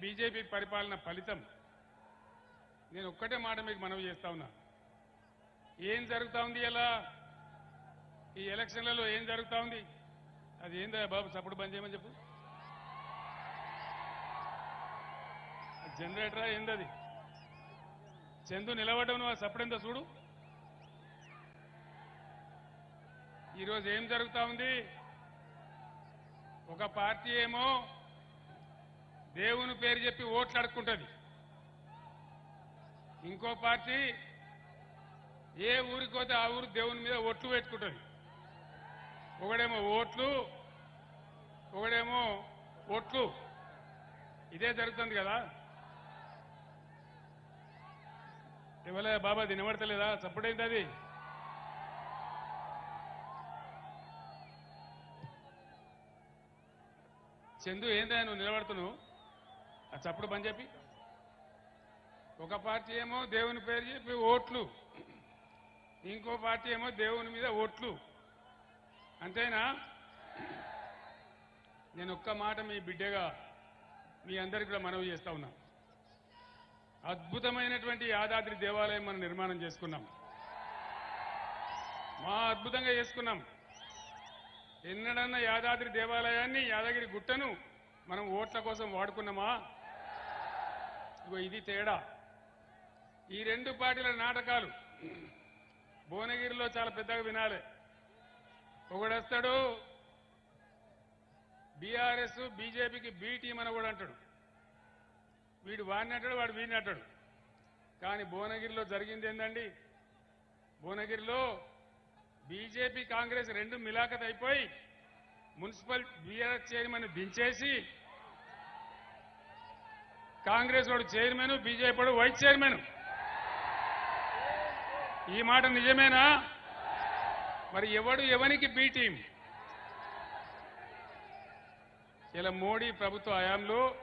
BJP పరిపాలన ఫలితం నేను ఒక్కటే మాట మీకు మనవి చేస్తా ఉన్నా. ఏం జరుగుతా ఉంది ఇలా ఈ ఎలక్షన్లలో ఏం జరుగుతా ఉంది? అది ఏందా బాబు సప్పుడు బంద్ చేయమని చెప్పు. జనరేటరా ఏందది? చందు నిలబడ్డం నువ్వు ఆ చూడు. ఈరోజు ఏం జరుగుతా ఉంది? ఒక పార్టీ ఏమో దేవుని పేరు చెప్పి ఓట్లు అడుక్కుంటుంది ఇంకో పార్టీ ఏ ఊరికి పోతే ఆ ఊరు దేవుని మీద ఓట్లు పెట్టుకుంటుంది. ఒకడేమో ఓట్లు ఒకడేమో ఓట్లు ఇదే జరుగుతుంది కదా? ఇవ్వలే బాబా అది నిలబడతలేదా? చప్పుడైంది అది? చందు ఏందా నువ్వు నిలబడుతున్నావు? చప్పుడు పని చెప్పి. ఒక పార్టీ ఏమో దేవుని పేరు చెప్పి ఓట్లు. ఇంకో పార్టీ ఏమో దేవుని మీద ఓట్లు. అంతేనా? నేను ఒక్క మాట మీ బిడ్డగా మీ అందరికి కూడా మనవి చేస్తా ఉన్నా. అద్భుతమైనటువంటి యాదాద్రి దేవాలయం మనం నిర్మాణం చేసుకున్నాం. మా అద్భుతంగా చేసుకున్నాం. ఎన్నడన్నా యాదాద్రి దేవాలయాన్ని యాదగిరి గుట్టను మనం ఓట్ల కోసం వాడుకున్నామా? ఇది తేడా. ఈ రెండు పార్టీల నాటకాలు భువనగిరిలో చాలా పెద్దగా వినాలి. ఒకడొస్తాడు బీఆర్ఎస్ బీజేపీకి బీ టీం అని కూడా అంటాడు. వీడు వాడిని అంటాడు వాడు వీడిని అంటాడు. కానీ భువనగిరిలో జరిగింది ఏంటండి భువనగిరిలో బీజేపీ కాంగ్రెస్ రెండు మిలాఖత్ అయిపోయి మున్సిపల్ బీఆర్ఎస్ చైర్మన్ దించేసి కాంగ్రెస్ వాడు చైర్మన్ బీజేపీ వాడు వైస్ చైర్మన్. ఈ మాట నిజమేనా? మరి ఎవడు ఎవనికి బి టీం? ఇలా మోడీ ప్రభుత్వ హయాంలో